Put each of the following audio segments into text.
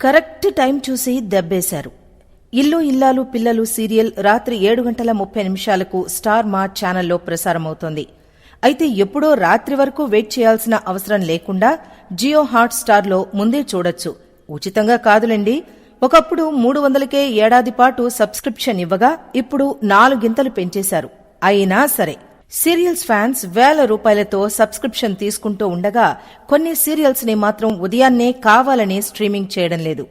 Correct time చూసి దెబ్బేశారు. ఇల్లు ఇల్లాలు పిల్లలు సీరియల్ రాత్రి ఏడు గంటల ముప్పై నిమిషాలకు స్టార్ మా ఛానల్లో ప్రసారమవుతోంది. అయితే ఎప్పుడో రాత్రి వరకు వెయిట్ చేయాల్సిన అవసరం లేకుండా జియో హాట్ స్టార్లో ముందే చూడొచ్చు. ఉచితంగా కాదులండి. ఒకప్పుడు మూడు వందలకే ఏడాది పాటు సబ్స్క్రిప్షన్ ఇవ్వగా ఇప్పుడు నాలుగింతలు పెంచేశారు. అయినా సరే. సీరియల్స్ ఫ్యాన్స్ వేల రూపాయలతో సబ్స్క్రిప్షన్ తీసుకుంటూ ఉండగా కొన్ని సీరియల్స్ని మాత్రం ఉదయాన్నే కావాలని స్ట్రీమింగ్ చేయడం లేదు.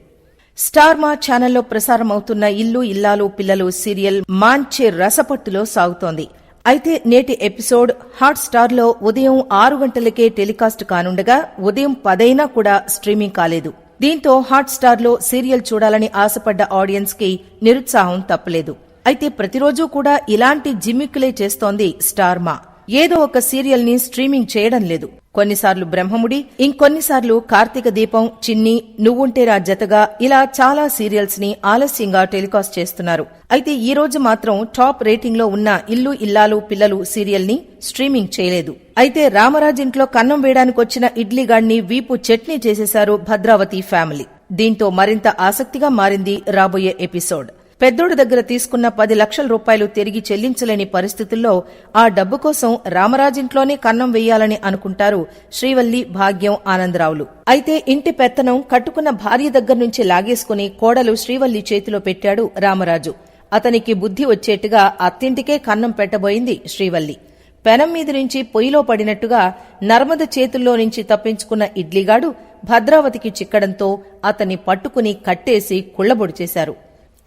స్టార్ మా ఛానల్లో ప్రసారం అవుతున్న ఇల్లు ఇల్లాలు పిల్లలు సీరియల్ మాంచే రసపట్టులో సాగుతోంది. అయితే నేటి ఎపిసోడ్ హాట్ స్టార్లో ఉదయం ఆరు గంటలకే టెలికాస్ట్ కానుండగా ఉదయం పదైనా కూడా స్ట్రీమింగ్ కాలేదు. దీంతో హాట్ స్టార్లో సీరియల్ చూడాలని ఆశపడ్డ ఆడియన్స్కి నిరుత్సాహం తప్పలేదు. అయితే ప్రతిరోజు కూడా ఇలాంటి జిమ్మిక్కులే చేస్తోంది స్టార్మా. ఏదో ఒక సీరియల్ని స్ట్రీమింగ్ చేయడం లేదు. కొన్నిసార్లు బ్రహ్మముడి ఇంకొన్నిసార్లు కార్తీక దీపం చిన్ని నువ్వుంటేరా జతగా ఇలా చాలా సీరియల్స్ని ఆలస్యంగా టెలికాస్ట్ చేస్తున్నారు. అయితే ఈ రోజు మాత్రం టాప్ రేటింగ్లో ఉన్న ఇల్లు ఇల్లాలు పిల్లలు సీరియల్ని స్ట్రీమింగ్ చేయలేదు. అయితే రామరాజింట్లో కన్నం వేయడానికి వచ్చిన ఇడ్లీగాడిని వీపు చట్నీ చేసేశారు భద్రావతి ఫ్యామిలీ. దీంతో మరింత ఆసక్తిగా మారింది రాబోయే ఎపిసోడ్. పెద్దోడు దగ్గర తీసుకున్న పది లక్షల రూపాయలు తిరిగి చెల్లించలేని పరిస్థితుల్లో ఆ డబ్బు కోసం రామరాజింట్లోనే కన్నం వెయ్యాలని అనుకుంటారు శ్రీవల్లి భాగ్యం ఆనందరావులు. అయితే ఇంటి పెత్తనం కట్టుకున్న భార్య దగ్గర నుంచి లాగేసుకుని కోడలు శ్రీవల్లి చేతిలో పెట్టాడు రామరాజు. అతనికి బుద్ధి వచ్చేట్టుగా అత్తింటికే కన్నం పెట్టబోయింది శ్రీవల్లి. పెనం మీద నుంచి పొయ్యిలో పడినట్టుగా నర్మద చేతుల్లో నుంచి తప్పించుకున్న ఇడ్లీగాడు భద్రావతికి చిక్కడంతో అతన్ని పట్టుకుని కట్టేసి కుళ్ళబొడిచేశారు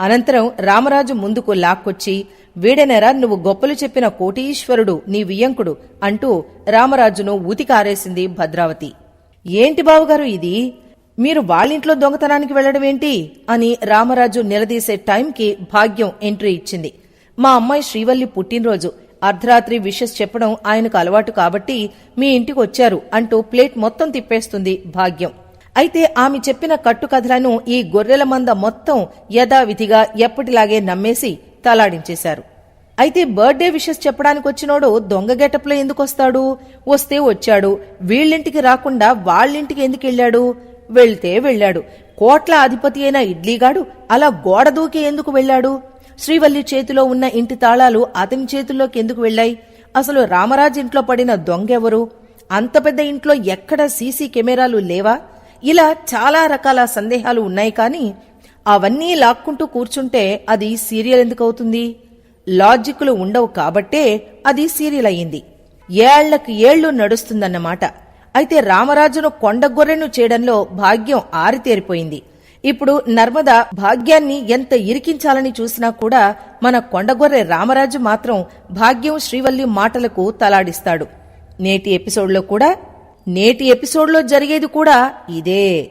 అనంతరం రామరాజు ముందుకు లాక్కొచ్చి వీడెనరా నువ్వు గొప్పలు చెప్పిన కోటీశ్వరుడు నీ వియ్యంకుడు అంటూ రామరాజును ఊతికారేసింది భద్రావతి. ఏంటి బావుగారు ఇది? మీరు వాళ్ళింట్లో దొంగతనానికి వెళ్ళడమేంటి అని రామరాజు నిలదీసే టైంకి భాగ్యం ఎంట్రీ ఇచ్చింది. మా అమ్మాయి శ్రీవల్లి పుట్టినరోజు. అర్ధరాత్రి విషెస్ చెప్పడం ఆయనకు అలవాటు కాబట్టి మీ ఇంటికి వచ్చారు అంటూ ప్లేట్ మొత్తం తిప్పేస్తుంది భాగ్యం. అయితే ఆమె చెప్పిన కట్టుకథలను ఈ గొర్రెల మంద మొత్తం యథావిధిగా ఎప్పటిలాగే నమ్మేసి తలాడించేశారు. అయితే బర్త్డే విషెస్ చెప్పడానికి వచ్చినోడు దొంగ గెటప్లో ఎందుకు వస్తాడు వస్తే వచ్చాడు. వీళ్ళింటికి రాకుండా వాళ్ళింటికి ఎందుకు వెళ్ళాడు? వెళ్తే వెళ్ళాడు. కోట్ల అధిపతి అయిన ఇడ్లీగాడు అలా గోడ దూకి ఎందుకు వెళ్ళాడు? శ్రీవల్లి చేతిలో ఉన్న ఇంటి తాళాలు అతని చేతుల్లోకి ఎందుకు వెళ్ళాయి? అసలు రామరాజ్ ఇంట్లో పడిన దొంగెవరు? అంత పెద్ద ఇంట్లో ఎక్కడ సీసీ కెమెరాలు లేవా? ఇలా చాలా రకాల సందేహాలు ఉన్నాయి కానీ అవన్నీ లాక్కుంటూ కూర్చుంటే అది సీరియల్ ఎందుకు అవుతుంది? లాజిక్లు ఉండవు కాబట్టే అది సీరియల్ అయ్యింది. ఏళ్ళకు ఏళ్ళు నడుస్తుందన్నమాట. అయితే రామరాజును కొండగొర్రెను చేయడంలో భాగ్యం ఆరితేరిపోయింది. ఇప్పుడు నర్మద భాగ్యాన్ని ఎంత ఇరికించాలని చూసినా కూడా మన కొండగొర్రె రామరాజు మాత్రం భాగ్యం శ్రీవల్లి మాటలకు తలాడిస్తాడు. నేటి ఎపిసోడ్లో కూడా నేటి ఎపిసోడ్లో జరిగేది కూడా ఇదే.